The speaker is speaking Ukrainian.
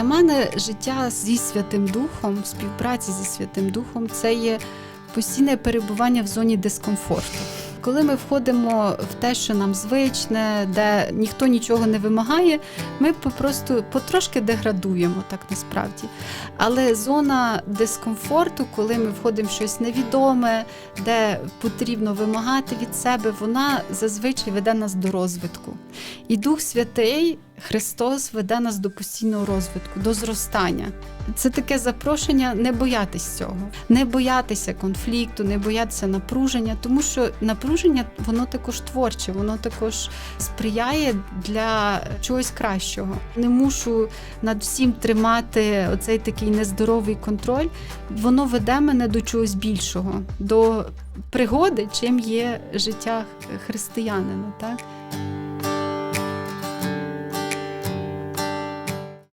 Для мене життя зі Святим Духом, співпраці зі Святим Духом це є постійне перебування в зоні дискомфорту. Коли ми входимо в те, що нам звичне, де ніхто нічого не вимагає, ми попросту потрошки деградуємо, так насправді. Але зона дискомфорту, коли ми входимо в щось невідоме, де потрібно вимагати від себе, вона зазвичай веде нас до розвитку. І Дух Святий, Христос веде нас до постійного розвитку, до зростання. Це таке запрошення не боятись цього, не боятися конфлікту, не боятися напруження, тому що напруження воно також творче, воно також сприяє для чогось кращого. Не мушу над всім тримати оцей такий нездоровий контроль. Воно веде мене до чогось більшого, до пригоди, чим є життя християнина. Так?